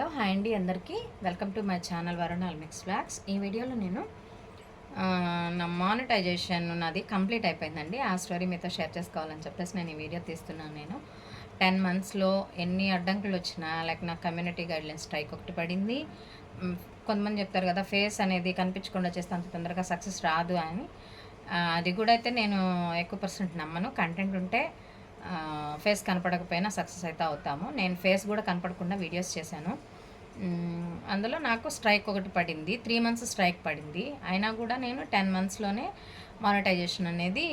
Hello hi అండి అందరికీ. Welcome to my channel Varun mix blogs ఈ వీడియోలో నేను నా మానిటైజేషన్ నాది కంప్లీట్ అయిపోయిందండి. ఆ స్టోరీ మీతో షేర్ చేసుకోవాలని చెప్పేసి నేను ఈ వీడియో తీస్తున్నాను నేను. టెన్ మంత్స్లో ఎన్ని అడ్డంకులు వచ్చినా లైక్ నా కమ్యూనిటీ గైడ్లైన్స్ స్ట్రైక్ ఒకటి పడింది. కొంతమంది చెప్తారు కదా ఫేస్ అనేది కనిపించకుండా చేస్తే అంత తొందరగా సక్సెస్ రాదు అని. అది కూడా అయితే నేను ఎక్కువ పర్సెంట్ నమ్మను. కంటెంట్ ఉంటే ఫేస్ కనపడకపోయినా సక్సెస్ అయితే అవుతాము. నేను ఫేస్ కూడా కనపడకుండా వీడియోస్ చేశాను. అందులో నాకు స్ట్రైక్ ఒకటి పడింది. త్రీ మంత్స్ స్ట్రైక్ పడింది. అయినా కూడా నేను టెన్ మంత్స్లోనే మానిటైజేషన్ అనేది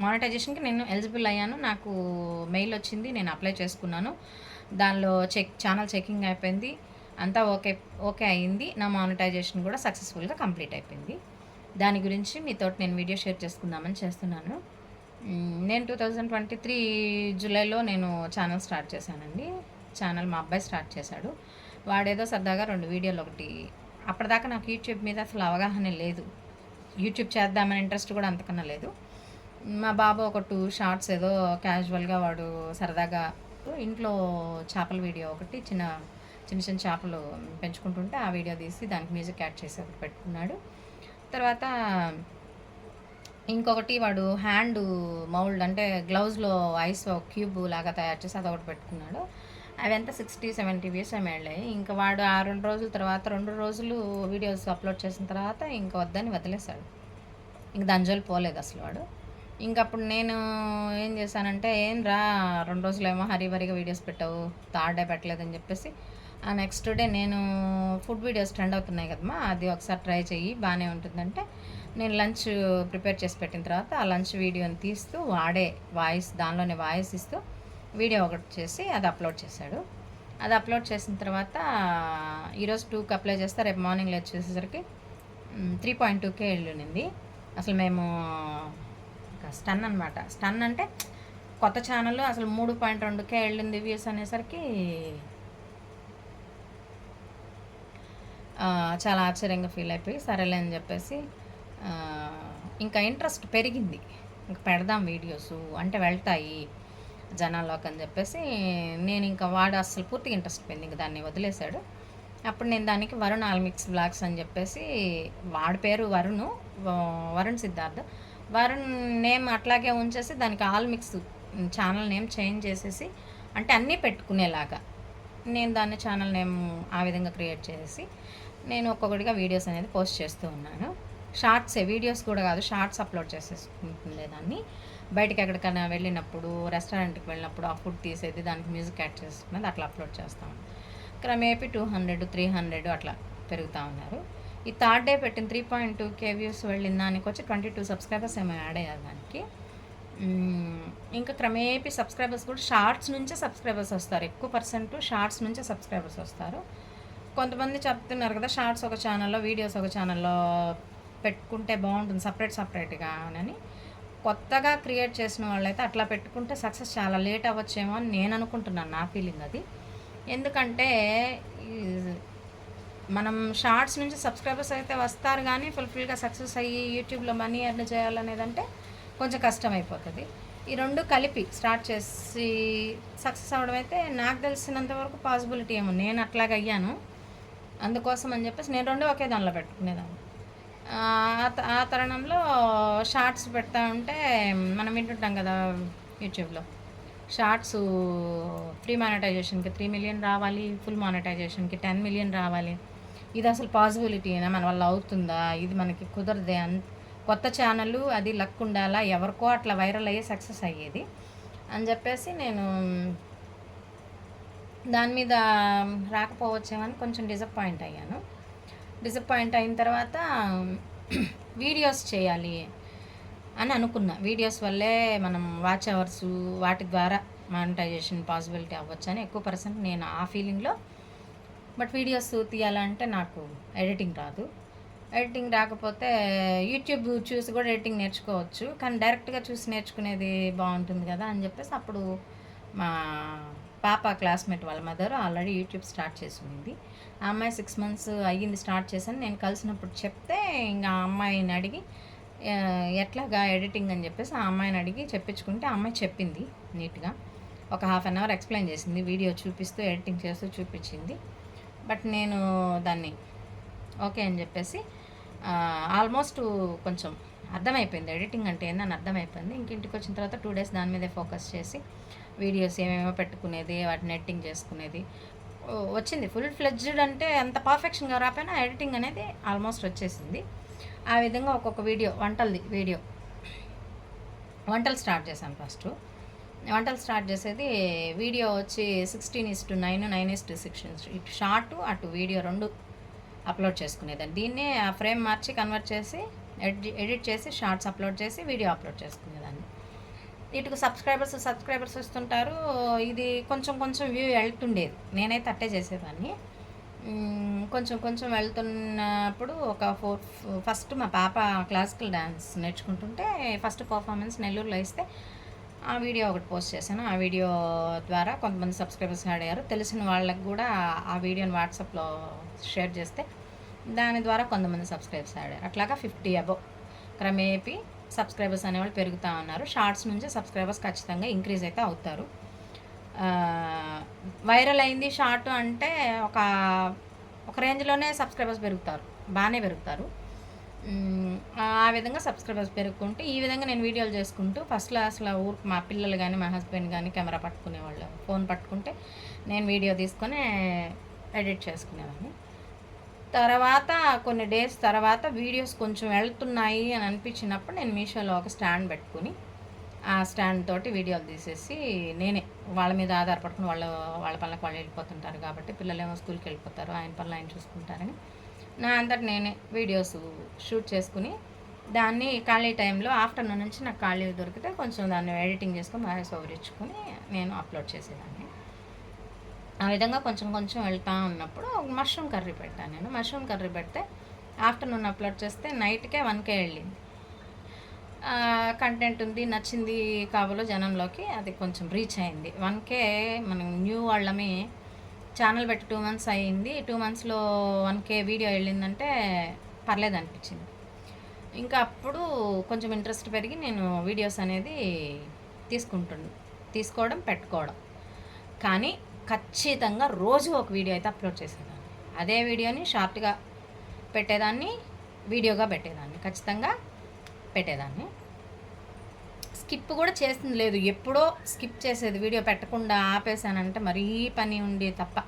మానిటైజేషన్కి నేను ఎలిజిబుల్ అయ్యాను. నాకు మెయిల్ వచ్చింది. నేను అప్లై చేసుకున్నాను. దానిలో చెక్ ఛానల్ చెకింగ్ అయిపోయింది. అంతా ఓకే ఓకే అయింది. నా మానిటైజేషన్ కూడా సక్సెస్ఫుల్గా కంప్లీట్ అయిపోయింది. దాని గురించి మీతో నేను వీడియో షేర్ చేసుకుందామని చేస్తున్నాను. నేను టూ థౌజండ్ ట్వంటీ త్రీ జూలైలో నేను ఛానల్ స్టార్ట్ చేశానండి. ఛానల్ మా అబ్బాయి స్టార్ట్ చేశాడు. వాడేదో సరదాగా రెండు వీడియోలు ఒకటి అప్పటిదాకా నాకు యూట్యూబ్ మీద అసలు అవగాహన లేదు. యూట్యూబ్ చేద్దామని ఇంట్రెస్ట్ కూడా అంతకన్నా లేదు. మా బాబు ఒక టూ షార్ట్స్ ఏదో క్యాజువల్గా వాడు సరదాగా ఇంట్లో చేపల వీడియో ఒకటి చిన్న చిన్న చిన్న చేపలు పెంచుకుంటుంటే ఆ వీడియో తీసి దానికి మ్యూజిక్ యాడ్ చేసి ఒకటి పెట్టుకున్నాడు. తర్వాత ఇంకొకటి వాడు హ్యాండ్ మౌల్డ్ అంటే గ్లౌజ్లో ఐస్ క్యూబ్ లాగా తయారు చేసి అదొకటి పెట్టుకున్నాడు. అవి సిక్స్టీ సెవెంటీ వ్యూస్ ఏమి వెళ్ళాయి. ఇంకా వాడు ఆ రెండు రోజుల తర్వాత రెండు రోజులు వీడియోస్ అప్లోడ్ చేసిన తర్వాత ఇంకా వద్దని వదిలేశాడు. ఇంక దంజోలు పోలేదు అసలు వాడు. ఇంకప్పుడు నేను ఏం చేశానంటే ఏం రా రెండు రోజులేమో హరివరిగా వీడియోస్ పెట్టావు థర్డ్ డే పెట్టలేదని చెప్పేసి ఆ నెక్స్ట్ డే నేను ఫుడ్ వీడియోస్ ట్రెండ్ అవుతున్నాయి కదమ్మా అది ఒకసారి ట్రై చెయ్యి బాగానే ఉంటుందంటే నేను లంచ్ ప్రిపేర్ చేసి పెట్టిన తర్వాత ఆ లంచ్ వీడియోని తీస్తూ వాడే వాయిస్ దానిలోనే వాయిస్ ఇస్తూ వీడియో ఒకటి చేసి అది అప్లోడ్ చేశాడు. అది అప్లోడ్ చేసిన తర్వాత ఈరోజు టూకి అప్లై చేస్తే రేపు మార్నింగ్ లేచి చూసేసరికి త్రీ పాయింట్ టూకే వెళ్ళింది. అసలు మేము స్టన్ అనమాట స్టన్ అంటే కొత్త ఛానల్ అసలు మూడు పాయింట్ రెండుకే వెళ్ళింది వ్యూస్ అనేసరికి చాలా ఆశ్చర్యంగా ఫీల్ అయిపోయి సరేలే అని చెప్పేసి ఇంకా ఇంట్రెస్ట్ పెరిగింది. ఇంకా పెడదాం వీడియోస్ అంటే వెళ్తాయి. జనాల్లోకి అని చెప్పేసి నేను ఇంకా వాడు అసలు పూర్తిగా ఇంట్రెస్ట్ పోయింది. ఇంకా దాన్ని వదిలేశాడు. అప్పుడు నేను దానికి వరుణ్ ఆల్మిక్స్ బ్లాగ్స్ అని చెప్పేసి వాడి పేరు వరుణ్ వరుణ్ సిద్ధార్థ్. వరుణ్ నేమ్ అట్లాగే ఉంచేసి దానికి ఆల్మిక్స్ ఛానల్ నేమ్ చేంజ్ చేసేసి అంటే అన్నీ పెట్టుకునేలాగా నేను దాన్ని ఛానల్ నేమ్ ఆ విధంగా క్రియేట్ చేసి నేను ఒక్కొక్కటిగా వీడియోస్ అనేది పోస్ట్ చేస్తూ ఉన్నాను. షార్ట్సే వీడియోస్ కూడా కాదు షార్ట్స్ అప్లోడ్ చేసేసుకుంటుండే దాన్ని బయటికి ఎక్కడికైనా వెళ్ళినప్పుడు రెస్టారెంట్కి వెళ్ళినప్పుడు ఆ ఫుడ్ తీసేది దానికి మ్యూజిక్ యాడ్ చేసుకున్నది అట్లా అప్లోడ్ చేస్తాం క్రమేపీ టూ హండ్రెడ్ త్రీ హండ్రెడ్ అట్లా పెరుగుతూ ఉన్నారు. ఈ థర్డ్ డే పెట్టిన three point two K views వెళ్ళిన దానికి వచ్చి ట్వంటీ టూ సబ్స్క్రైబర్స్ ఏమో యాడ్ అయ్యారు దానికి. ఇంకా క్రమేపీ సబ్స్క్రైబర్స్ కూడా షార్ట్స్ నుంచే సబ్స్క్రైబర్స్ వస్తారు. ఎక్కువ పర్సెంట్ షార్ట్స్ నుంచే సబ్స్క్రైబర్స్ వస్తారు. కొంతమంది చెప్తున్నారు కదా షార్ట్స్ ఒక ఛానల్లో వీడియోస్ ఒక ఛానల్లో పెట్టుకుంటే బాగుంటుంది సపరేట్ సపరేట్గా అని కొత్తగా క్రియేట్ చేసిన వాళ్ళైతే అట్లా పెట్టుకుంటే సక్సెస్ చాలా లేట్ అవ్వచ్చేమో అని నేను అనుకుంటున్నాను నా ఫీలింగ్ అది. ఎందుకంటే మనం షార్ట్స్ నుంచి సబ్స్క్రైబర్స్ అయితే వస్తారు కానీ ఫుల్ఫిల్గా సక్సెస్ అయ్యి యూట్యూబ్లో మనీ ఎర్న్ చేయాలనేదంటే కొంచెం కష్టం అయిపోతుంది ఈ రెండు కలిపి స్టార్ట్ చేసి సక్సెస్ అవ్వడం అయితే నాకు తెలిసినంత వరకు పాసిబిలిటీ ఏమో. నేను అట్లాగ అయ్యాను అందుకోసం అని చెప్పేసి నేను రెండు ఒకే దానిలో పెట్టుకునేదాన్ని. ఆ త- ఆ తరుణంలో షార్ట్స్ పెడతా ఉంటే మనం వింటుంటాం కదా యూట్యూబ్లో. షార్ట్స్ ఫ్రీ మానిటైజేషన్కి త్రీ మిలియన్ రావాలి ఫుల్ మానిటైజేషన్కి టెన్ మిలియన్ రావాలి. ఇది అసలు పాసిబిలిటీనా మన వల్ల అవుతుందా? ఇది మనకి కుదరదే అన్ కొత్త ఛానల్ అది లక్ ఉండాలా? ఎవరికో అట్లా వైరల్ అయ్యి సక్సెస్ అయ్యేది. అని చెప్పేసి నేను దాని మీద రాకపోవచ్చేమని కొంచెం డిసప్పాయింట్ అయ్యాను. డిసప్పాయింట్ అయిన తర్వాత వీడియోస్ చేయాలి అని అనుకున్నా. వీడియోస్ వల్లే మనం వాచ్ అవర్స్ వాటి ద్వారా మానిటైజేషన్ పాసిబిలిటీ అవ్వచ్చు అని ఎక్కువ పర్సెంట్ నేను ఆ ఫీలింగ్లో బట్ వీడియోస్ తీయాలంటే నాకు ఎడిటింగ్ రాదు. ఎడిటింగ్ రాకపోతే యూట్యూబ్ చూసి కూడా ఎడిటింగ్ నేర్చుకోవచ్చు. కానీ డైరెక్ట్గా చూసి నేర్చుకునేది బాగుంటుంది కదా అని చెప్పేసి అప్పుడు మా పాప క్లాస్మేట్ వాళ్ళ మదర్ ఆల్రెడీ యూట్యూబ్ స్టార్ట్ చేసి ఉంది ఆ అమ్మాయి సిక్స్ మంత్స్ అయ్యింది స్టార్ట్ చేశాను. నేను కలిసినప్పుడు చెప్తే ఇంకా ఆ అమ్మాయిని అడిగి ఎట్లాగా ఎడిటింగ్ అని చెప్పేసి ఆ అమ్మాయిని అడిగి చెప్పించుకుంటే ఆ అమ్మాయి చెప్పింది నీట్గా. ఒక హాఫ్ అన్ అవర్ ఎక్స్ప్లెయిన్ చేసింది వీడియో చూపిస్తూ ఎడిటింగ్ చేస్తూ చూపించింది. బట్ నేను దాన్ని ఓకే అని చెప్పేసి ఆల్మోస్ట్ కొంచెం అర్థమైపోయింది. ఎడిటింగ్ అంటే ఏందని అర్థమైపోయింది. ఇంక ఇంటికి వచ్చిన తర్వాత టూ డేస్ దాని మీదే ఫోకస్ చేసి వీడియోస్ ఏమేమో పెట్టుకునేది వాటిని ఎడిటింగ్ చేసుకునేది వచ్చింది. ఫుల్ ఫ్లెడ్జ్డ్ అంటే అంత పర్ఫెక్షన్గా రాపోయినా ఎడిటింగ్ అనేది ఆల్మోస్ట్ వచ్చేసింది. ఆ విధంగా ఒక్కొక్క వీడియో వంటలది వీడియో వంటలు స్టార్ట్ చేశాను ఫస్ట్ వంటలు స్టార్ట్ చేసేది వీడియో వచ్చి sixteen is to nine nine is to sixteen ఇటు షార్ట్ అటు వీడియో రెండు అప్లోడ్ చేసుకునేదాన్ని. దీన్నే ఆ ఫ్రేమ్ మార్చి కన్వర్ట్ చేసి ఎడిట్ ఎడిట్ చేసి షార్ట్స్ అప్లోడ్ చేసి వీడియో అప్లోడ్ చేసుకునేదాన్ని. ఇటుకు సబ్స్క్రైబర్స్ సబ్స్క్రైబర్స్ వస్తుంటారు. ఇది కొంచెం కొంచెం వ్యూ వెళ్తుండేది. నేనైతే అట్టే చేసేదాన్ని. కొంచెం కొంచెం వెళ్తున్నప్పుడు ఒక ఫోర్ ఫస్ట్ మా పాప క్లాసికల్ డ్యాన్స్ నేర్చుకుంటుంటే ఫస్ట్ పర్ఫార్మెన్స్ నెల్లూరులో ఇస్తే ఆ వీడియో ఒకటి పోస్ట్ చేశాను. ఆ వీడియో ద్వారా కొంతమంది సబ్స్క్రైబర్స్ ఆడారు తెలిసిన వాళ్ళకి కూడా ఆ వీడియోని వాట్సాప్లో షేర్ చేస్తే దాని ద్వారా కొంతమంది సబ్స్క్రైబర్స్ ఆడారు అట్లాగా ఫిఫ్టీ అబవ్ క్రమేపీ సబ్స్క్రైబర్స్ అనేవాళ్ళు పెరుగుతూ ఉన్నారు. షార్ట్స్ నుంచి సబ్స్క్రైబర్స్ ఖచ్చితంగా ఇంక్రీజ్ అయితే అవుతారు. వైరల్ అయింది షార్ట్ అంటే ఒక ఒక రేంజ్లోనే సబ్స్క్రైబర్స్ పెరుగుతారు. బాగానే పెరుగుతారు. ఆ విధంగా సబ్స్క్రైబర్స్ పెరుగుకుంటూ ఈ విధంగా నేను వీడియోలు చేసుకుంటూ ఫస్ట్లో అసలు ఊరికి మా పిల్లలు కానీ మా హస్బెండ్ కానీ కెమెరా పట్టుకునేవాళ్ళు. ఫోన్ పట్టుకుంటే నేను వీడియో తీసుకొని ఎడిట్ చేసుకునేవాడిని తర్వాత కొన్ని డేస్ తర్వాత వీడియోస్ కొంచెం వెళ్తున్నాయి అని అనిపించినప్పుడు నేను మీషోలో ఒక స్టాండ్ పెట్టుకుని ఆ స్టాండ్ తోటి వీడియోలు తీసేసి నేనే వాళ్ళ మీద ఆధారపడుకుని వాళ్ళ వాళ్ళ పనులకు వాళ్ళు వెళ్ళిపోతుంటారు కాబట్టి పిల్లలేమో స్కూల్కి వెళ్ళిపోతారు ఆయన పనులు ఆయన చూసుకుంటారని నా అంతటి నేనే వీడియోస్ షూట్ చేసుకుని దాన్ని ఖాళీ టైంలో ఆఫ్టర్నూన్ నుంచి నాకు ఖాళీ దొరికితే కొంచెం దాన్ని ఎడిటింగ్ చేసుకొని వాయిస్ ఓవర్ నేను అప్లోడ్ చేసేదాన్ని. ఆ విధంగా కొంచెం కొంచెం వెళ్తా ఉన్నప్పుడు మష్రూమ్ కర్రీ పెట్టాను నేను. మష్రూమ్ కర్రీ పెడితే ఆఫ్టర్నూన్ అప్లోడ్ చేస్తే నైట్కే వన్కే వెళ్ళింది. కంటెంట్ ఉంది నచ్చింది కాబోలో జనంలోకి అది కొంచెం రీచ్ అయింది. వన్కే మనం న్యూ వాళ్ళమే ఛానల్ పెట్టి టూ మంత్స్ అయ్యింది. టూ మంత్స్లో వన్ కే వీడియో వెళ్ళిందంటే పర్లేదు అనిపించింది. ఇంకా అప్పుడు కొంచెం ఇంట్రెస్ట్ పెరిగి నేను వీడియోస్ అనేది తీసుకుంటున్నాను తీసుకోవడం పెట్టుకోవడం. కానీ ఖచ్చితంగా రోజు ఒక వీడియో అయితే అప్లోడ్ చేసేదాన్ని. అదే వీడియోని షార్ట్గా పెట్టేదాన్ని వీడియోగా పెట్టేదాన్ని. ఖచ్చితంగా పెట్టేదాన్ని. స్కిప్ కూడా చేసింది లేదు. ఎప్పుడో స్కిప్ చేసేది వీడియో పెట్టకుండా ఆపేసానంటే మరీ పని ఉండే తప్ప.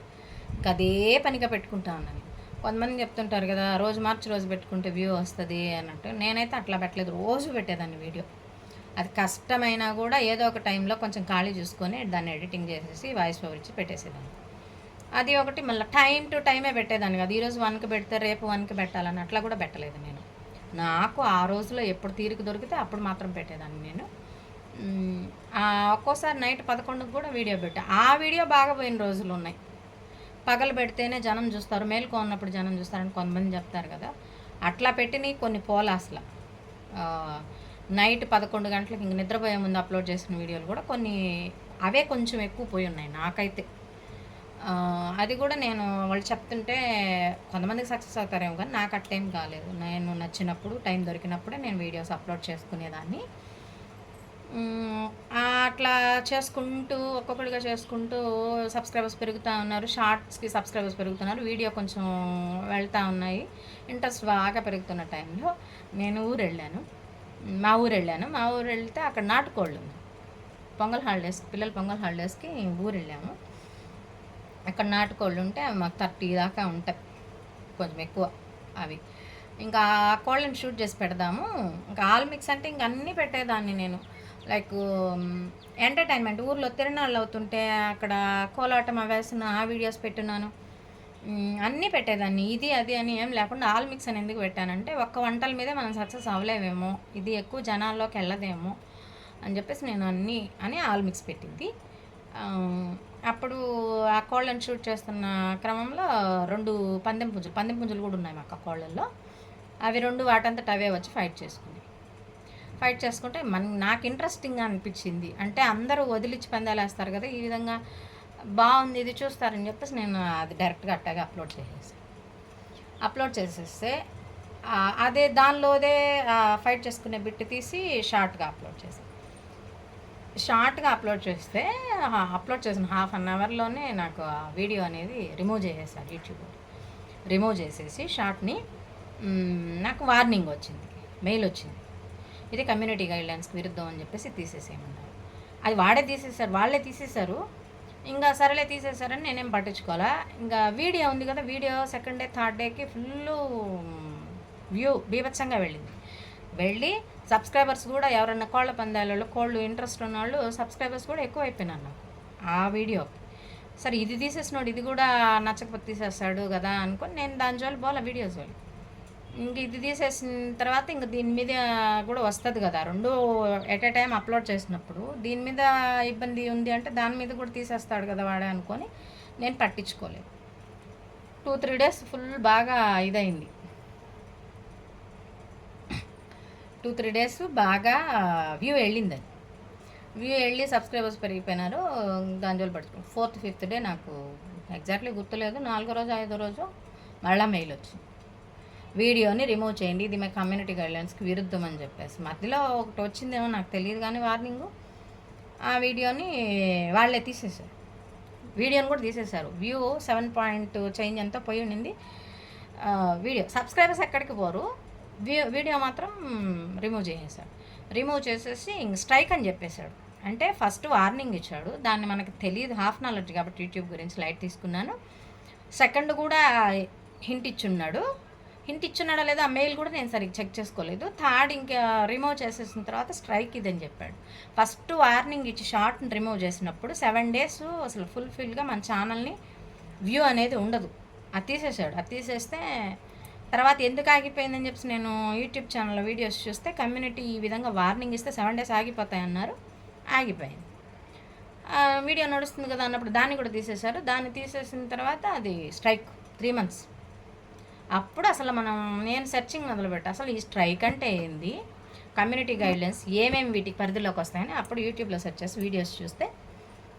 ఇంకా అదే పనిగా పెట్టుకుంటా ఉన్నాను. కొంతమంది చెప్తుంటారు కదా రోజు మార్చి రోజు పెట్టుకుంటే వ్యూ వస్తుంది అన్నట్టు. నేనైతే అట్లా పెట్టలేదు. రోజు పెట్టేదాన్ని వీడియో. అది కష్టమైనా కూడా ఏదో ఒక టైంలో కొంచెం ఖాళీ చూసుకొని దాన్ని ఎడిటింగ్ చేసేసి వాయిస్ ఓవర్ ఇచ్చి పెట్టేసేదాన్ని. అది ఒకటి మళ్ళీ టైం టు టైమే పెట్టేదాన్ని కదా. ఈరోజు వన్కి పెడితే రేపు వన్కి పెట్టాలని అట్లా కూడా పెట్టలేదు నేను. నాకు ఆ రోజులో ఎప్పుడు తీరిక దొరికితే అప్పుడు మాత్రం పెట్టేదాన్ని నేను. ఒక్కోసారి నైట్ పదకొండుకి కూడా వీడియో పెట్టా. ఆ వీడియో బాగా పోయిన రోజులు ఉన్నాయి. పగలు పెడితేనే జనం చూస్తారు. మేలుకో ఉన్నప్పుడు జనం చూస్తారని కొంతమంది చెప్తారు కదా. అట్లా పెట్టినవి కొన్ని పోలా అసలు నైట్ పదకొండు గంటలకు ఇంక నిద్రపోయే ముందు అప్లోడ్ చేసిన వీడియోలు కూడా కొన్ని అవే కొంచెం ఎక్కువ పోయి ఉన్నాయి నాకైతే. అది కూడా నేను వాళ్ళు చెప్తుంటే కొంతమందికి సక్సెస్ అవుతారేమో కానీ నాకు అట్టేం కాలేదు. నేను నచ్చినప్పుడు టైం దొరికినప్పుడే నేను వీడియోస్ అప్లోడ్ చేసుకునేదాన్ని. అట్లా చేసుకుంటూ ఒక్కొక్కటిగా చేసుకుంటూ సబ్స్క్రైబర్స్ పెరుగుతూ ఉన్నారు. షార్ట్స్కి సబ్స్క్రైబర్స్ పెరుగుతున్నారు. వీడియో కొంచెం వెళ్తూ ఉన్నాయి. ఇంట్రెస్ట్ బాగా పెరుగుతున్న టైంలో నేను ఊరు వెళ్ళాను మా ఊరు వెళ్ళాను మా ఊరు వెళ్తే అక్కడ నాటుకోళ్ళు ఉంది పొంగల్ హాలిడేస్ పిల్లల పొంగల్ హాలిడేస్కి ఊరు వెళ్ళాము అక్కడ నాటుకోళ్ళు ఉంటే మాకు థర్టీ దాకా ఉంటాయి. కొంచెం ఎక్కువ అవి. ఇంకా ఆ కోళ్ళని షూట్ చేసి పెడదాము. ఇంకా ఆల్ మిక్స్ అంటే ఇంక అన్నీ పెట్టేదాన్ని నేను. Like entertainment. ఊర్లో తిరణాలు అవుతుంటే అక్కడ కోలాటం వేసిన ఆ వీడియోస్ పెట్టున్నాను అన్నీ పెట్టేదాన్ని. ఇది అది అని ఏం లేకుండా ఆల్ మిక్స్ అని ఎందుకు పెట్టానంటే ఒక్క వంటల మీదే మనం సక్సెస్ అవ్వలేమేమో. ఇది ఎక్కువ జనాల్లోకి వెళ్ళదేమో అని చెప్పేసి నేను అన్నీ అని ఆల్ మిక్స్ పెట్టింది. అప్పుడు ఆ కోళ్ళని షూట్ చేస్తున్న క్రమంలో రెండు పందెం పుంజులు పందెం పుంజులు కూడా ఉన్నాయి మాకు ఆ కోళ్ళల్లో. అవి రెండు వాటంతట అవే వచ్చి ఫైట్ చేసుకుంది ఫైట్ చేసుకుంటే మన నాకు ఇంట్రెస్టింగ్గా అనిపించింది. అంటే అందరూ వదిలిచ్చి పందాలు వేస్తారు కదా ఈ విధంగా. బాగుంది ఇది చూస్తారని చెప్పేసి నేను అది డైరెక్ట్గా అట్టాగా అప్లోడ్ చేసేసాను అప్లోడ్ చేసేస్తే అదే దానిలోదే ఫైట్ చేసుకునే బిట్ తీసి షార్ట్గా అప్లోడ్ చేశాను షార్ట్గా అప్లోడ్ చేస్తే అప్లోడ్ చేసిన హాఫ్ అన్ అవర్లోనే నాకు ఆ వీడియో అనేది రిమూవ్ చేసేసారు యూట్యూబ్ రిమూవ్ చేసేసి షార్ట్ని నాకు వార్నింగ్ వచ్చింది మెయిల్ వచ్చింది. ఇది కమ్యూనిటీ గైడ్లైన్స్కి విరుద్ధం అని చెప్పేసి తీసేసేయమన్నారు. అది వాడే తీసేశారు వాళ్ళే తీసేశారు ఇంకా సరేలే తీసేశారని నేనేం పట్టించుకోవాలా? ఇంకా వీడియో ఉంది కదా వీడియో సెకండ్ డే థర్డ్ డేకి ఫుల్ వ్యూ బీభత్సంగా వెళ్ళింది. వెళ్ళి సబ్స్క్రైబర్స్ కూడా ఎవరన్నా కోళ్ళ పందాలలో కోళ్ళు ఇంట్రెస్ట్ ఉన్న వాళ్ళు సబ్స్క్రైబర్స్ కూడా ఎక్కువ అయిపోయినారు నాకు ఆ వీడియో. సరే ఇది తీసేసినోడు ఇది కూడా నచ్చకపోతే తీసేస్తాడు కదా అనుకుని నేను దాని జోలి బోల వీడియోస్ జోలి ఇంక ఇది తీసేసిన తర్వాత ఇంక దీని మీద కూడా వస్తుంది కదా. రెండు ఎట్ ఎ టైం అప్లోడ్ చేసినప్పుడు దీని మీద ఇబ్బంది ఉంది అంటే దాని మీద కూడా తీసేస్తాడు కదా వాడే అనుకొని నేను పట్టించుకోలేదు. టూ త్రీ డేస్ ఫుల్ బాగా ఇదైంది. టూ త్రీ డేస్ బాగా వ్యూ వెళ్ళింది అది. వ్యూ వెళ్ళి సబ్స్క్రైబర్స్ పెరిగిపోయినారు దాని జోలు ఫోర్త్ ఫిఫ్త్ డే నాకు ఎగ్జాక్ట్లీ గుర్తులేదు. నాలుగో రోజు ఐదో రోజు మళ్ళీ మెయిల్ వచ్చింది. వీడియోని రిమూవ్ చేయండి. ఇది మా కమ్యూనిటీ గైడ్లైన్స్కి విరుద్ధం అని చెప్పేసి. మధ్యలో ఒకటి వచ్చిందేమో నాకు తెలియదు కానీ వార్నింగ్. ఆ వీడియోని వాళ్ళే తీసేశారు. వీడియోని కూడా తీసేశారు. వ్యూ సెవెన్ పాయింట్ చేంజ్ అంతా పోయి ఉండింది. వీడియో సబ్స్క్రైబర్స్ ఎక్కడికి పోరు? వ్యూ వీడియో మాత్రం రిమూవ్ చేసేసాడు రిమూవ్ చేసేసి ఇంక స్ట్రైక్ అని చెప్పేశాడు. అంటే ఫస్ట్ వార్నింగ్ ఇచ్చాడు. దాన్ని మనకి తెలియదు. హాఫ్ నాలెడ్జ్ కాబట్టి యూట్యూబ్ గురించి లైట్ తీసుకున్నాను. సెకండ్ కూడా హింట్ ఇచ్చున్నాడు హింట్ ఇచ్చున్నాడా లేదా ఆ మెయిల్ కూడా నేను సరిగ్గా చెక్ చేసుకోలేదు. థర్డ్ ఇంకా రిమూవ్ చేసేసిన తర్వాత స్ట్రైక్ ఇదని చెప్పాడు. ఫస్ట్ వార్నింగ్ ఇచ్చి షార్ట్ని రిమూవ్ చేసినప్పుడు సెవెన్ డేస్ అసలు ఫుల్ఫిల్గా మన ఛానల్ని వ్యూ అనేది ఉండదు. అది తీసేసాడు అది తీసేస్తే తర్వాత ఎందుకు ఆగిపోయిందని చెప్పి నేను యూట్యూబ్ ఛానల్లో వీడియోస్ చూస్తే కమ్యూనిటీ ఈ విధంగా వార్నింగ్ ఇస్తే సెవెన్ డేస్ ఆగిపోతాయి అన్నారు. ఆగిపోయింది. వీడియో నడుస్తుంది కదా అన్నప్పుడు దాన్ని కూడా తీసేశారు. దాన్ని తీసేసిన తర్వాత అది స్ట్రైక్. Three months. అప్పుడు అసలు మనం నేను సెర్చింగ్ మొదలుపెట్టా. అసలు ఈ స్ట్రైక్ అంటే ఏంది? కమ్యూనిటీ గైడ్లైన్స్ ఏమేమి వీటికి పరిధిలోకి వస్తాయని అప్పుడు యూట్యూబ్లో సెర్చ్ చేసి వీడియోస్ చూస్తే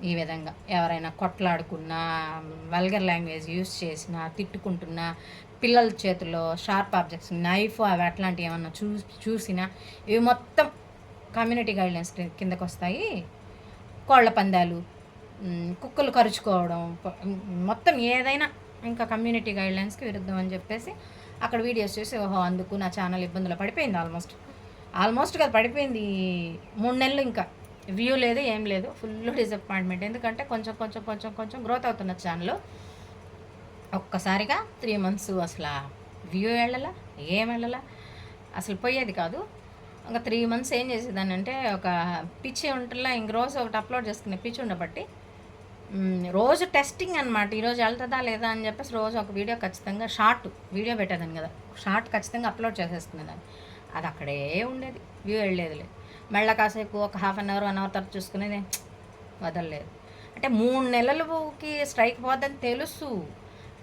ఈ విధంగా. ఎవరైనా కొట్లాడుకున్నా వల్గర్ లాంగ్వేజ్ యూస్ చేసినా తిట్టుకుంటున్నా పిల్లల చేతిలో షార్ప్ ఆబ్జెక్ట్స్ నైఫ్ అవి అట్లాంటివి ఏమన్నా చూ చూసినా ఇవి మొత్తం కమ్యూనిటీ గైడ్లైన్స్ కిందకు వస్తాయి కోళ్ళ పందాలు కుక్కలు కరుచుకోవడం మొత్తం ఏదైనా ఇంకా కమ్యూనిటీ గైడ్లైన్స్కి విరుద్ధం అని చెప్పేసి అక్కడ వీడియోస్ చూసి ఓహో అందుకు నా ఛానల్ ఇబ్బందులు పడిపోయింది ఆల్మోస్ట్. ఆల్మోస్ట్ కదా పడిపోయింది మూడు నెలలు ఇంకా. వ్యూ లేదు ఏం లేదు ఫుల్ డిసప్పాయింట్మెంట్. ఎందుకంటే కొంచెం కొంచెం కొంచెం కొంచెం గ్రోత్ అవుతున్న ఛానల్. ఒక్కసారిగా త్రీ మంత్స్ అసలు వ్యూ వెళ్ళలా ఏం వెళ్ళలా? అసలు పోయేది కాదు. ఒక త్రీ మంత్స్ ఏం చేసేదాన్ని అంటే ఒక పిచ్చి ఉంటుందా ఇంక రోజు ఒకటి అప్లోడ్ చేసుకునే పిచ్చి ఉండబట్టి రోజు టెస్టింగ్ అనమాట ఈరోజు వెళ్తుందా లేదా అని చెప్పేసి రోజు ఒక వీడియో ఖచ్చితంగా షార్ట్ వీడియో పెట్టేదాన్ని కదా. షార్ట్ ఖచ్చితంగా అప్లోడ్ చేసేసుకునేదాన్ని అది అక్కడే ఉండేది. వ్యూ వెళ్ళేదిలే. మళ్ళీ కాసేపు ఒక half an hour one hour తర్వాత చూసుకునేది వదలలేదు. అంటే మూడు నెలలకి స్ట్రైక్ పోద్దని తెలుసు.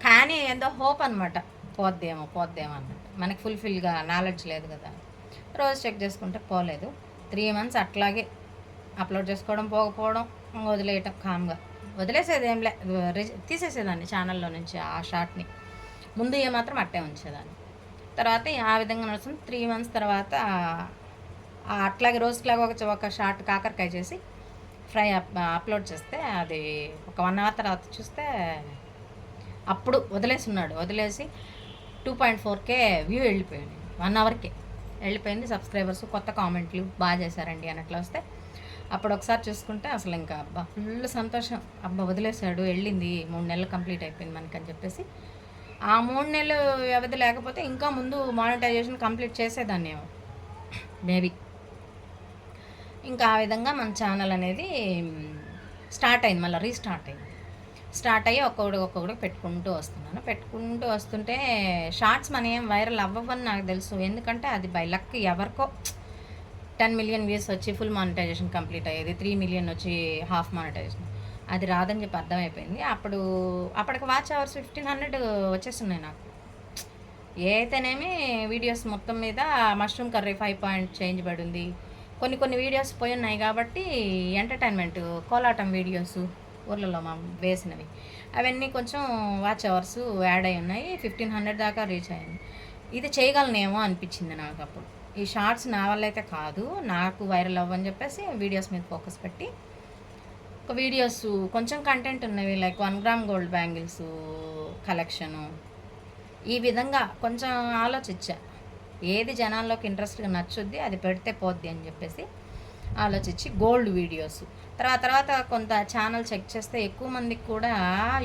కానీ ఏందో హోప్ అనమాట పోద్దేమో పోద్దేమో అనమాట మనకి ఫుల్ఫిల్గా నాలెడ్జ్ లేదు కదా. రోజు చెక్ చేసుకుంటే పోలేదు. త్రీ మంత్స్ అట్లాగే అప్లోడ్ చేసుకోవడం పోకపోవడం వదిలేయటం కామ్గా. వదిలేసేదేం లే రిజ- తీసేసేదాన్ని ఛానల్లో నుంచి ఆ షార్ట్ని ముందు ఏమాత్రం అట్టే ఉంచేదాన్ని. తర్వాత ఆ విధంగా నడుస్తుంది. త్రీ మంత్స్ తర్వాత అట్లాగే రోజులాగా ఒక ఒక షార్ట్ కాకరకాయ చేసి ఫ్రై అప్లోడ్ చేస్తే అది ఒక వన్ అవర్ తర్వాత చూస్తే అప్పుడు వదిలేసున్నాడు. వదిలేసి టూ పాయింట్ ఫోర్కే వ్యూ వెళ్ళిపోయింది వన్ అవర్కే వెళ్ళిపోయింది. సబ్స్క్రైబర్స్ కొత్త కామెంట్లు బాగా చేశారండి అన్నట్లు వస్తే అప్పుడు ఒకసారి చూసుకుంటే అసలు ఇంకా అబ్బా ఫుల్ సంతోషం. అబ్బా వదిలేశాడు వెళ్ళింది మూడు నెలలు కంప్లీట్ అయిపోయింది మనకి అని చెప్పేసి. ఆ మూడు నెలలు వ్యవధి లేకపోతే ఇంకా ముందు మానిటైజేషన్ కంప్లీట్ చేసేదాన్ని మేబీ. ఇంకా ఆ విధంగా మన ఛానల్ అనేది స్టార్ట్ అయింది మళ్ళీ రీస్టార్ట్ అయింది. స్టార్ట్ అయ్యి ఒక్కొక్కడికి ఒక్కొక్కడికి పెట్టుకుంటూ వస్తున్నాను. పెట్టుకుంటూ వస్తుంటే షార్ట్స్ మన ఏం వైరల్ అవ్వవని నాకు తెలుసు. ఎందుకంటే అది బై లక్ ఎవరికో టెన్ మిలియన్ వ్యూస్ వచ్చి ఫుల్ మానిటైజేషన్ కంప్లీట్ అయ్యేది. త్రీ మిలియన్ వచ్చి హాఫ్ మానిటైజేషన్. అది రాదని చెప్పి అర్థమైపోయింది. అప్పుడు అప్పటికి వాచ్ అవర్స్ ఫిఫ్టీన్ హండ్రెడ్ వచ్చేస్తున్నాయి నాకు. ఏదైతేనేమి వీడియోస్ మొత్తం మీద mushroom curry five point change పడింది. కొన్ని కొన్ని వీడియోస్ పోయి ఉన్నాయి కాబట్టి ఎంటర్టైన్మెంట్ కోలాటం వీడియోస్ ఊర్లలో మా వేసినవి. అవన్నీ కొంచెం వాచ్ అవర్స్ యాడ్ అయి ఉన్నాయి. ఫిఫ్టీన్ హండ్రెడ్ దాకా రీచ్ అయ్యింది ఇది చేయగలనేమో అనిపించింది నాకు అప్పుడు. ఈ షార్ట్స్ నా వల్ల అయితే కాదు నాకు వైరల్ అవ్వని చెప్పేసి వీడియోస్ మీద ఫోకస్ పెట్టి ఒక వీడియోస్ కొంచెం కంటెంట్ ఉన్నవి like one gram gold bangles collection ఈ విధంగా కొంచెం ఆలోచించా. ఏది జనాల్లోకి ఇంట్రెస్ట్గా నచ్చుద్ది అది పెడితే పోద్ది అని చెప్పేసి ఆలోచించి గోల్డ్ వీడియోస్ తర్వాత తర్వాత కొంత ఛానల్ చెక్ చేస్తే ఎక్కువ మందికి కూడా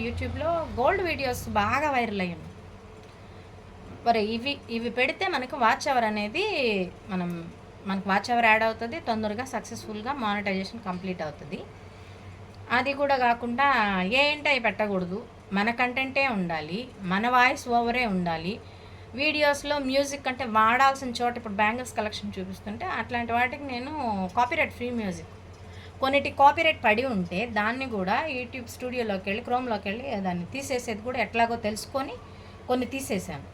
యూట్యూబ్లో గోల్డ్ వీడియోస్ బాగా వైరల్ అయ్యాయి మరి ఇవి ఇవి పెడితే మనకు వాచ్ అవర్ అనేది మనం మనకు వాచ్ అవర్ యాడ్ అవుతుంది తొందరగా సక్సెస్ఫుల్గా మానిటైజేషన్ కంప్లీట్ అవుతుంది. అది కూడా కాకుండా ఏంటి అవి పెట్టకూడదు. మన కంటెంటే ఉండాలి మన వాయిస్ ఓవరే ఉండాలి. వీడియోస్లో మ్యూజిక్ అంటే వాడాల్సిన చోట ఇప్పుడు బ్యాంగిల్స్ కలెక్షన్ చూపిస్తుంటే అట్లాంటి వాటికి నేను కాపీరైట్ ఫ్రీ మ్యూజిక్ కొన్నిటి కాపీరైట్ పడి ఉంటే దాన్ని కూడా యూట్యూబ్ స్టూడియోలోకి వెళ్ళి క్రోమ్లోకి వెళ్ళి దాన్ని తీసేసేది కూడా ఎట్లాగో తెలుసుకొని కొన్ని తీసేసాను.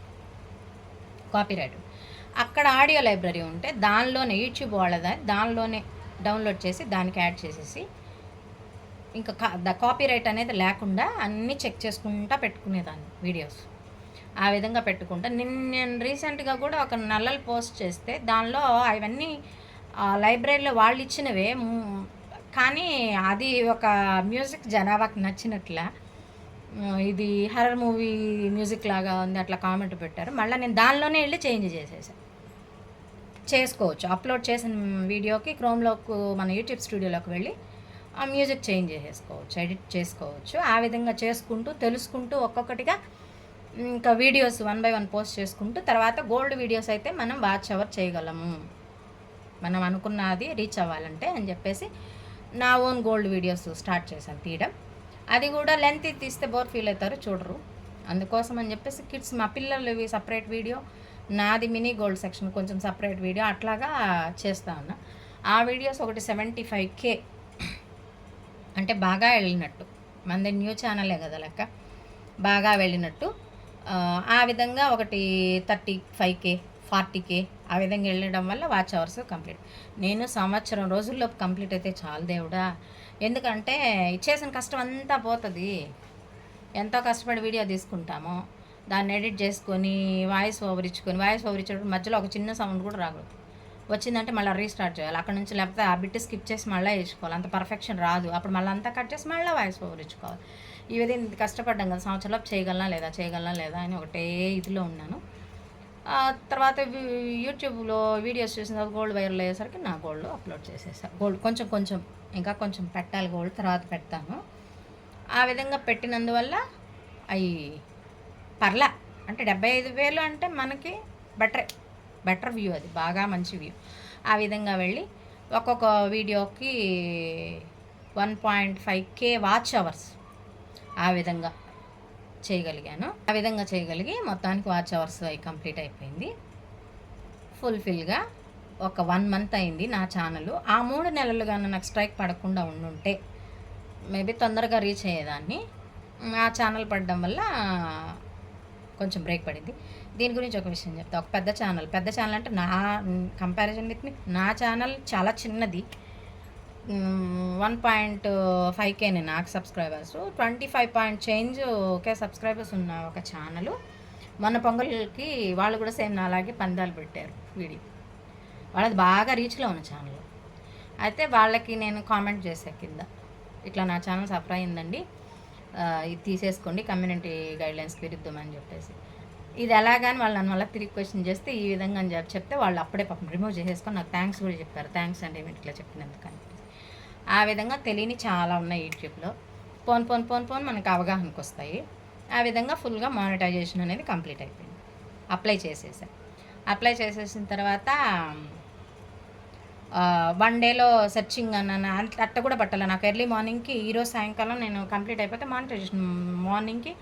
కాపీరైట్. అక్కడ ఆడియో లైబ్రరీ ఉంటే దానిలోనే యూట్యూబ్ వాళ్ళదా దానిలోనే డౌన్లోడ్ చేసి దానికి యాడ్ చేసేసి ఇంకా కా ద కాపీరైట్ అనేది లేకుండా అన్నీ చెక్ చేసుకుంటా పెట్టుకునేదాన్ని వీడియోస్. ఆ విధంగా పెట్టుకుంటా. నిన్న నేను రీసెంట్గా కూడా ఒక నల్లలు పోస్ట్ చేస్తే దానిలో అవన్నీ లైబ్రరీలో వాళ్ళు ఇచ్చినవే. కానీ అది ఒక మ్యూజిక్ జనాభాకి నచ్చినట్ల ఇది హర్రర్ మూవీ మ్యూజిక్ లాగా ఉంది అట్లా కామెంట్ పెట్టారు. మళ్ళీ నేను దానిలోనే వెళ్ళి చేంజ్ చేసేసాను చేసుకోవచ్చు. అప్లోడ్ చేసిన వీడియోకి క్రోమ్లోకి మన యూట్యూబ్ స్టూడియోలోకి వెళ్ళి ఆ మ్యూజిక్ చేంజ్ చేసేసుకోవచ్చు ఎడిట్ చేసుకోవచ్చు. ఆ విధంగా చేసుకుంటూ తెలుసుకుంటూ ఒక్కొక్కటిగా ఇంకా videos one by one post చేసుకుంటూ తర్వాత గోల్డ్ వీడియోస్ అయితే మనం వాచ్ అవర్ చేయగలము. మనం అనుకున్నది రీచ్ అవ్వాలంటే అని చెప్పేసి నా ఓన్ గోల్డ్ వీడియోస్ స్టార్ట్ చేశాను తీయడం. అది కూడా లెంత్ తీస్తే బోర్ ఫీల్ అవుతారు చూడరు. అందుకోసం అని చెప్పేసి కిడ్స్ మా పిల్లలు సపరేట్ వీడియో నాది మినీ గోల్డ్ సెక్షన్ కొంచెం సపరేట్ వీడియో అట్లాగా చేస్తా ఉన్నా. ఆ వీడియోస్ ఒకటి సెవెంటీ ఫైవ్ కే అంటే బాగా వెళ్ళినట్టు. మంది న్యూ ఛానలే కదా లెక్క. బాగా వెళ్ళినట్టు. ఆ, ఆ విధంగా ఒకటి thirty five K forty K ఆ విధంగా వెళ్ళడం వల్ల వాచ్ అవర్స్ కంప్లీట్ నేను సంవత్సరం రోజుల్లో కంప్లీట్ అయితే చాలు దేవుడా. ఎందుకంటే ఇచ్చేసిన కష్టం అంతా పోతుంది. ఎంతో కష్టపడి వీడియో తీసుకుంటాము. దాన్ని ఎడిట్ చేసుకొని వాయిస్ ఓవర్ ఇచ్చుకొని వాయిస్ ఓవర్ ఇచ్చేటప్పుడు మధ్యలో ఒక చిన్న సౌండ్ కూడా రాకూడదు. వచ్చిందంటే మళ్ళీ రీస్టార్ట్ చేయాలి. అక్కడ నుంచి లేకపోతే ఆ బిట్ స్కిప్ చేసి మళ్ళీ వేసుకోవాలి. అంత పర్ఫెక్షన్ రాదు. అప్పుడు మళ్ళీ అంతా కట్ చేసి మళ్ళీ వాయిస్ ఓవర్ ఇచ్చుకోవాలి. ఈ విధంగా కష్టపడ్డాం కదా సంవత్సరంలో చేయగలనా లేదా చేయగలనా లేదా అని ఒకటే ఇదిలో ఉన్నాను. తర్వాత యూట్యూబ్లో వీడియోస్ చూసిన తర్వాత గోల్డ్ వైరల్ అయ్యేసరికి నా గోల్డ్ అప్లోడ్ చేసేసాను గోల్డ్ కొంచెం కొంచెం ఇంకా కొంచెం పెట్టాలి గోల్డ్ తర్వాత పెడతాను. ఆ విధంగా పెట్టినందువల్ల అవి పర్ల. అంటే డెబ్బై ఐదు వేలు అంటే మనకి బెటర్ బెటర్ వ్యూ అది బాగా మంచి వ్యూ. ఆ విధంగా వెళ్ళి ఒక్కొక్క వీడియోకి one point five K watch hours ఆ విధంగా. చేయగలిగాను. ఆ విధంగా చేయగలిగి మొత్తానికి వాచ్ అవర్స్ అవి కంప్లీట్ అయిపోయింది. ఫుల్ఫిల్గా ఒక వన్ మంత్ అయింది నా ఛానల్ ఆ మూడు నెలలుగా నాకు స్ట్రైక్ పడకుండా ఉండుంటే మేబీ తొందరగా రీచ్ అయ్యేదాన్ని. ఆ ఛానల్ పడడం వల్ల కొంచెం బ్రేక్ పడింది. దీని గురించి ఒక విషయం చెప్తా. ఒక పెద్ద ఛానల్ పెద్ద ఛానల్ అంటే నా కంపారిజన్ విత్ మీ నా ఛానల్ చాలా చిన్నది. వన్ పాయింట్ ఫైవ్ కేనే నాకు subscribers twenty five point change ఒకే సబ్స్క్రైబర్స్ ఉన్న ఒక ఛానల్ మన పొంగల్కి వాళ్ళు కూడా సేమ్ నాలాగే పందాలు పెట్టారు వీడియో వాళ్ళది బాగా రీచ్లో ఉన్న ఛానల్ అయితే వాళ్ళకి నేను కామెంట్ చేసా కింద. ఇట్లా నా ఛానల్ సఫర్ అయిందండి. ఇది తీసేసుకోండి కమ్యూనిటీ గైడ్లైన్స్కి విరుద్ధమని చెప్పేసి. ఇది ఎలాగని వాళ్ళు నన్ను మళ్ళీ తిరిగి క్వశ్చన్ చేస్తే ఈ విధంగా అని చెప్పి చెప్తే వాళ్ళు అప్పుడే పాపం రిమూవ్ చేసేసుకొని నాకు థ్యాంక్స్ కూడా చెప్పారు. థ్యాంక్స్ అండి మీరు ఇట్లా చెప్పినందుకని. ఆ విధంగా తెలియని చాలా ఉన్నాయి యూట్యూబ్లో. పోన్ పోన్ పోన్ పోన్ మనకు అవగాహనకు వస్తాయి. ఆ విధంగా ఫుల్గా మానిటైజేషన్ అనేది కంప్లీట్ అయిపోయింది. అప్లై చేసేసాను అప్లై చేసేసిన తర్వాత వన్ డేలో సెర్చింగ్ అన్న అట్ట కూడా పట్టాలి. నాకు ఎర్లీ మార్నింగ్కి ఈరోజు సాయంకాలం నేను కంప్లీట్ అయిపోతే మానిటైజేషన్ మార్నింగ్కి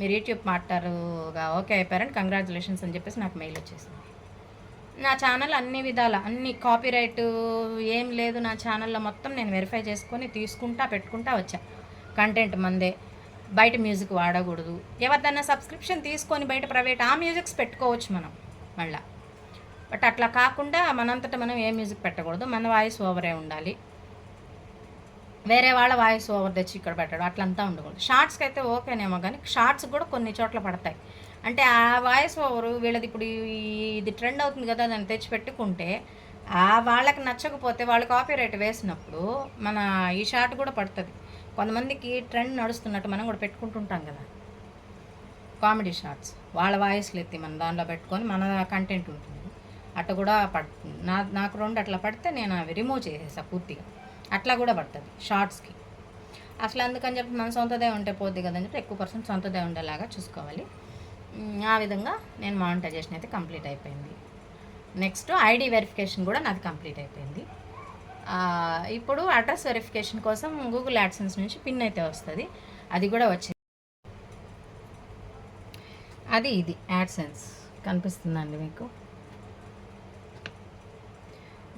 మీరు యూట్యూబ్ మాట్లారుగా ఓకే అయిపోయారని కంగ్రాచులేషన్స్ అని చెప్పేసి నాకు మెయిల్ వచ్చేసింది. నా ఛానల్ అన్ని విధాల అన్ని కాపీరైట్ ఏం లేదు నా ఛానల్లో మొత్తం నేను వెరిఫై చేసుకొని తీసుకుంటా పెట్టుకుంటా వచ్చా. కంటెంట్ మందే. బయట మ్యూజిక్ వాడకూడదు. ఎవరిదన్నా సబ్స్క్రిప్షన్ తీసుకొని బయట ప్రైవేట్ ఆ మ్యూజిక్స్ పెట్టుకోవచ్చు మనం మళ్ళా. బట్ అట్లా కాకుండా మనంతట మనం ఏ మ్యూజిక్ పెట్టకూడదు. మన వాయిస్ ఓవరే ఉండాలి. వేరే వాళ్ళ వాయిస్ ఓవర్ తెచ్చి ఇక్కడ పెట్టడం అట్లంతా ఉండకూడదు. షార్ట్స్కి అయితే ఓకేనేమో కానీ షార్ట్స్ కూడా కొన్ని చోట్ల పడతాయి. అంటే ఆ వాయిస్ ఓవర్ వీళ్ళది ఇప్పుడు ఈ- ఇది ట్రెండ్ అవుతుంది కదా దాన్ని తెచ్చి పెట్టుకుంటే ఆ వాళ్ళకి నచ్చకపోతే వాళ్ళు కాపీ రేట్ వేసినప్పుడు మన ఈ షార్ట్ కూడా పడుతుంది. కొంతమందికి ట్రెండ్ నడుస్తున్నట్టు మనం కూడా పెట్టుకుంటుంటాం కదా. కామెడీ షార్ట్స్ వాళ్ళ వాయిస్లు ఎత్తి మన దానిలో పెట్టుకొని మన కంటెంట్ ఉంటుంది. అట్లా కూడా పడుతుంది నా నాకు రెండు అట్లా పడితే నేను అవి రిమూవ్ చేసేసా పూర్తిగా. అట్లా కూడా పడుతుంది షార్ట్స్కి అసలు అందుకని చెప్పి మన సొంతదే ఉంటే పోద్ది కదని చెప్పి ఎక్కువ పర్సెంట్ సొంతదే ఉండేలాగా చూసుకోవాలి. ఆ విధంగా నేను మానిటైజేషన్ అయితే కంప్లీట్ అయిపోయింది. నెక్స్ట్ ఐడి వెరిఫికేషన్ కూడా నాది కంప్లీట్ అయిపోయింది. ఇప్పుడు అడ్రస్ వెరిఫికేషన్ కోసం గూగుల్ యాడ్సెన్స్ నుంచి పిన్ అయితే వస్తుంది. అది కూడా వచ్చింది. అది ఇది యాడ్సెన్స్. కనిపిస్తుందండి మీకు?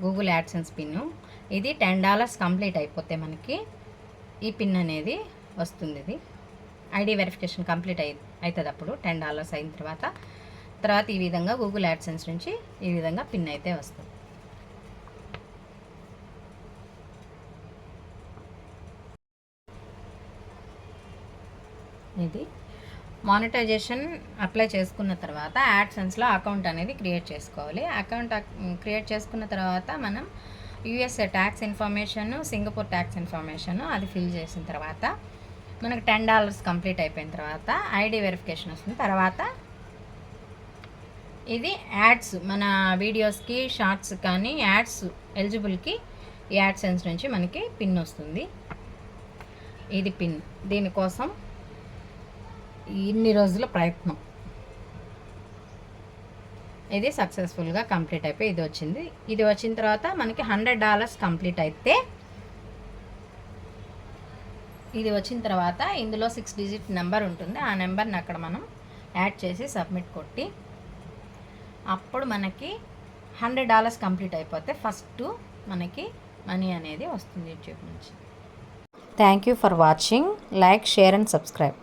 గూగుల్ యాడ్సెన్స్ పిన్ ఇది టెన్ డాలర్స్ కంప్లీట్ అయిపోతే మనకి ఈ పిన్ అనేది వస్తుంది ఇది. ఐడి వెరిఫికేషన్ కంప్లీట్ అయి అవుతుంది అప్పుడు టెన్ డాలర్స్ అయిన తర్వాత తర్వాత ఈ విధంగా గూగుల్ యాడ్సెన్స్ నుంచి ఈ విధంగా పిన్ అయితే వస్తుంది. ఇది మానిటైజేషన్ అప్లై చేసుకున్న తర్వాత యాడ్సెన్స్లో అకౌంట్ అనేది క్రియేట్ చేసుకోవాలి. అకౌంట్ క్రియేట్ చేసుకున్న తర్వాత మనం USA tax information Singapore tax information అది ఫిల్ చేసిన తర్వాత మనకు టెన్ డాలర్స్ కంప్లీట్ అయిపోయిన తర్వాత ఐడి వెరిఫికేషన్ వస్తుంది. తర్వాత ఇది యాడ్స్ మన వీడియోస్కి షార్ట్స్ కానీ యాడ్స్ ఎలిజిబుల్కి ఈ యాడ్సెన్స్ నుంచి మనకి పిన్ వస్తుంది. ఇది పిన్ దీనికోసం ఇన్ని రోజుల ప్రయత్నం. ఇది సక్సెస్ఫుల్గా కంప్లీట్ అయిపోయి ఇది వచ్చింది. ఇది వచ్చిన తర్వాత మనకి హండ్రెడ్ డాలర్స్ కంప్లీట్ అయితే ఇది వచ్చిన తర్వాత ఇందులో సిక్స్ డిజిట్ నెంబర్ ఉంటుంది. ఆ నెంబర్ని అక్కడ మనం యాడ్ చేసి సబ్మిట్ కొట్టి అప్పుడు మనకి హండ్రెడ్ డాలర్స్ కంప్లీట్ అయిపోతే ఫస్ట్ మనకి మనీ అనేది వస్తుంది. యూట్యూబ్ నుంచి. Thank you for watching like share and subscribe